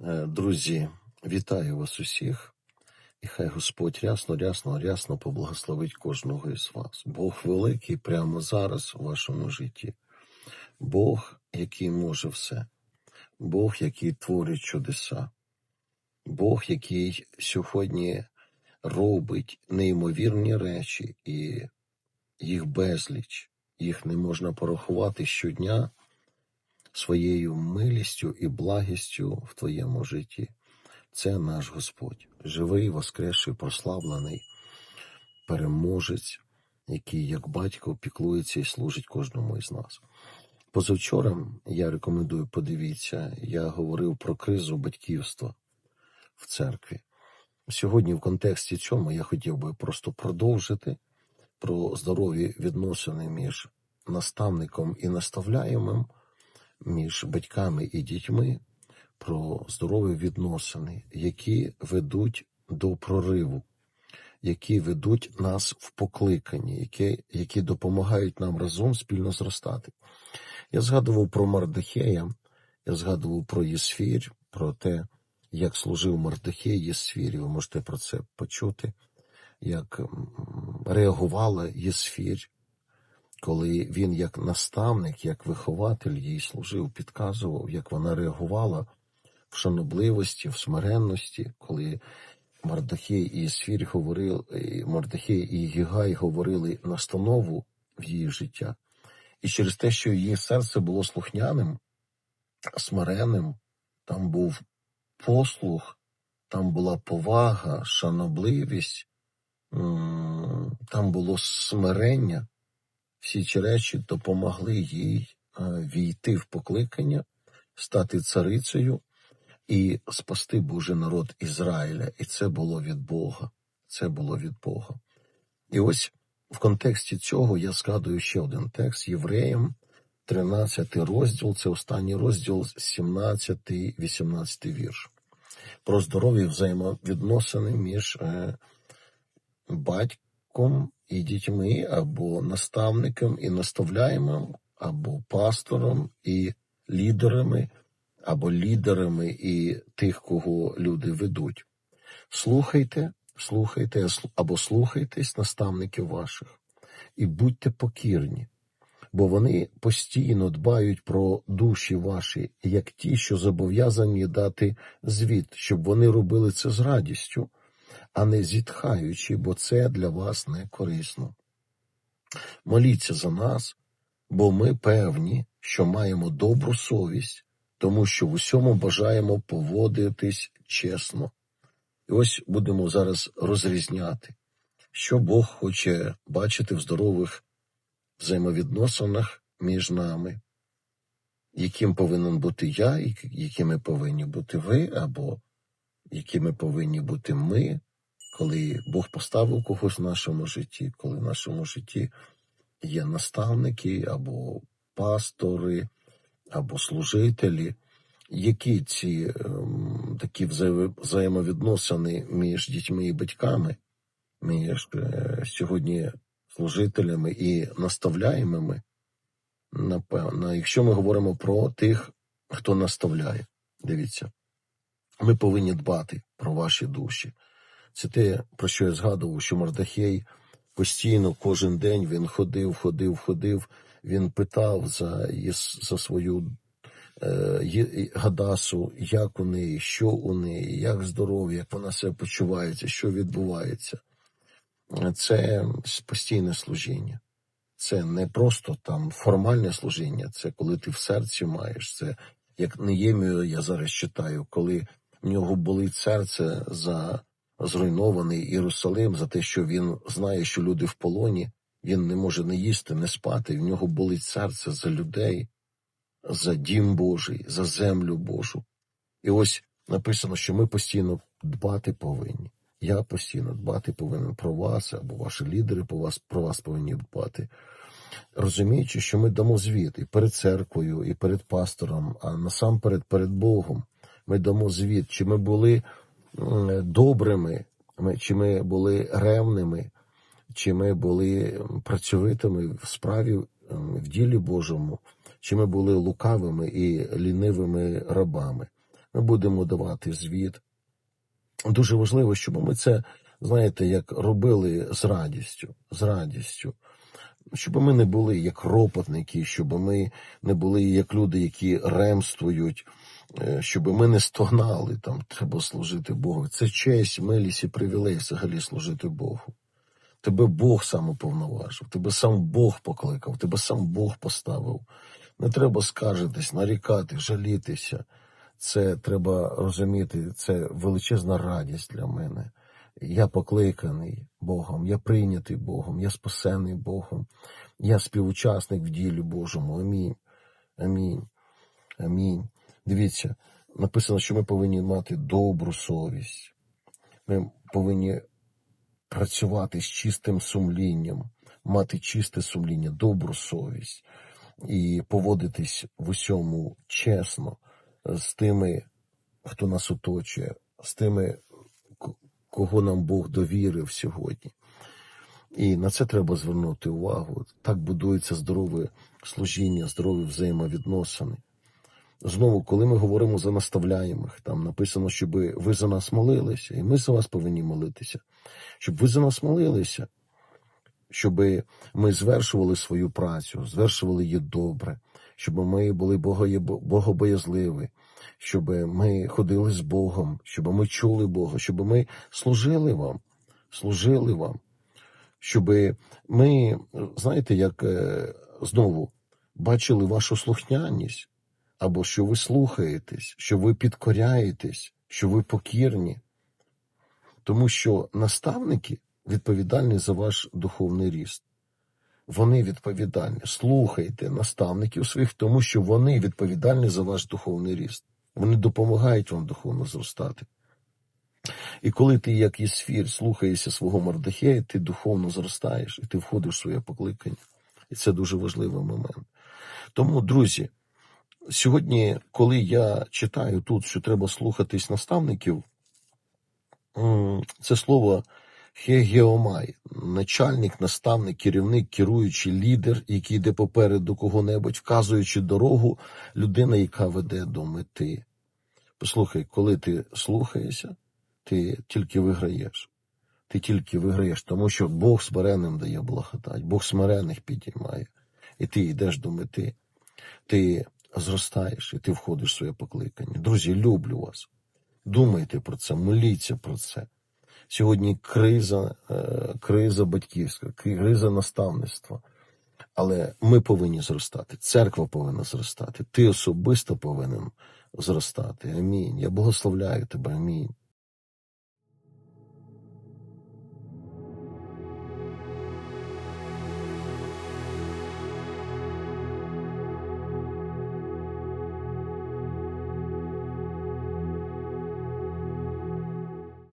Е, Друзі, вітаю вас усіх, і хай Господь рясно, рясно, рясно поблагословить кожного із вас. Бог великий прямо зараз у вашому житті. Бог, який може все, Бог, який творить чудеса, Бог, який сьогодні робить неймовірні речі, і їх безліч, їх не можна порахувати щодня своєю милістю і благістю в твоєму житті. Це наш Господь, живий, воскресший, прославлений, переможець, який, як батько, піклується і служить кожному із нас. Позавчора я рекомендую, подивіться, я говорив про кризу батьківства в церкві. Сьогодні, в контексті цьому, я хотів би просто продовжити про здорові відносини між наставником і наставляємим, між батьками і дітьми, про здорові відносини, які ведуть до прориву, які ведуть нас в покликанні, які, які допомагають нам разом спільно зростати. Я згадував про Мардахея, я згадував про Єсфір, про те, як служив Мардахей Єсфірі. Ви можете про це почути, як реагувала Єсфір, коли він як наставник, як вихователь їй служив, підказував, як вона реагувала в шанобливості, в смиренності, коли Мардахей і Єсфір говорили, Мардахей і Гігай говорили настанову в її життя. І через те, що її серце було слухняним, смиренним, там був послух, там була повага, шанобливість, там було смирення. Всі ці речі допомогли їй е, війти в покликання, стати царицею і спасти Божий народ Ізраїля. І це було від Бога. Це було від Бога. І ось в контексті цього я згадую ще один текст Євреям, 13 розділ, це останній розділ, 17-18 вірш. Про здорові взаємовідносини між е, батьком і дітьми, або наставником і наставляємим, або пастором і лідерами, або лідерами і тих, кого люди ведуть. Слухайте, слухайте слу- або слухайтесь наставників ваших і будьте покірні, бо вони постійно дбають про душі ваші, як ті, що зобов'язані дати звіт, щоб вони робили це з радістю, а не зітхаючи, бо це для вас не корисно. Моліться за нас, бо ми певні, що маємо добру совість, тому що в усьому бажаємо поводитись чесно. І ось будемо зараз розрізняти, що Бог хоче бачити в здорових взаємовідносинах між нами, яким повинен бути я, і якими повинні бути ви, або якими повинні бути ми, коли Бог поставив когось в нашому житті, коли в нашому житті є наставники або пастори, або служителі. Які ці ем, такі взаємовідносини між дітьми і батьками, між е, сьогодні служителями і наставляємими? Напевно, якщо ми говоримо про тих, хто наставляє, дивіться, ми повинні дбати про ваші душі. Це те, про що я згадував, що Мардахей постійно кожен день він ходив, ходив, ходив. Він питав за, за свою е, Гадасу, як у неї, що у неї, як здоров'я, як вона себе почувається, що відбувається. Це постійне служіння. Це не просто там формальне служіння, це коли ти в серці маєш. Це як Неємію я зараз читаю, коли в нього болить серце за зруйнований Єрусалим, за те, що він знає, що люди в полоні, він не може не їсти, не спати. В нього болить серце за людей, за дім Божий, за землю Божу. І ось написано, що ми постійно дбати повинні. Я постійно дбати повинен про вас, або ваші лідери по вас, про вас повинні дбати. Розуміючи, що ми дамо звіт і перед церквою, і перед пастором, а насамперед перед Богом. Ми дамо звіт, чи ми були добрими, чи ми були ревними, чи ми були працьовитими в справі в ділі Божому, чи ми були лукавими і лінивими рабами. Ми будемо давати звіт. Дуже важливо, щоб ми це, знаєте, як робили з радістю, з радістю. Щоб ми не були як ропотники, щоб ми не були як люди, які ремствують, щоб ми не стогнали, там треба служити Богу. Це честь, милість і привілей взагалі служити Богу. Тебе Бог сам уповноважив, тебе сам Бог покликав, тебе сам Бог поставив. Не треба скаржитись, нарікати, жалітися. Це треба розуміти, це величезна радість для мене. Я покликаний Богом, я прийнятий Богом, я спасений Богом, я співучасник в ділі Божому. Амінь. Амінь. Амінь. Дивіться, написано, що ми повинні мати добру совість. Ми повинні працювати з чистим сумлінням, мати чисте сумління, добру совість і поводитись в усьому чесно з тими, хто нас оточує, з тими, кого нам Бог довірив сьогодні. І на це треба звернути увагу. Так будується здорове служіння, здорові взаємовідносини. Знову, коли ми говоримо за наставляємих, там написано, щоб ви за нас молилися, і ми за вас повинні молитися, щоб ви за нас молилися, щоб ми звершували свою працю, звершували її добре, щоб ми були богобоязливі, щоб ми ходили з Богом, щоб ми чули Бога, щоб ми служили вам, служили вам, щоб ми, знаєте, як е, знову бачили вашу слухняність, або що ви слухаєтесь, що ви підкоряєтесь, що ви покірні. Тому що наставники відповідальні за ваш духовний ріст. Вони відповідальні. Слухайте наставників своїх, тому що вони відповідальні за ваш духовний ріст. Вони допомагають вам духовно зростати. І коли ти, як Єсфір, слухаєшся свого Мардахея, ти духовно зростаєш і ти входиш в своє покликання. І це дуже важливий момент. Тому, друзі, сьогодні, коли я читаю тут, що треба слухатись наставників, це слово хегеомай, начальник, наставник, керівник, керуючий лідер, який йде попереду кого-небудь, вказуючи дорогу, людина, яка веде до мети. Послухай, коли ти слухаєшся, ти тільки виграєш. Ти тільки виграєш, тому що Бог смиренним дає благодать, Бог смирених підіймає. І ти йдеш до мети, ти зростаєш і ти входиш в своє покликання. Друзі, люблю вас. Думайте про це, моліться про це. Сьогодні криза, е, криза батьківська, криза наставництва. Але ми повинні зростати. Церква повинна зростати. Ти особисто повинен зростати. Амінь. Я благословляю тебе. Амінь.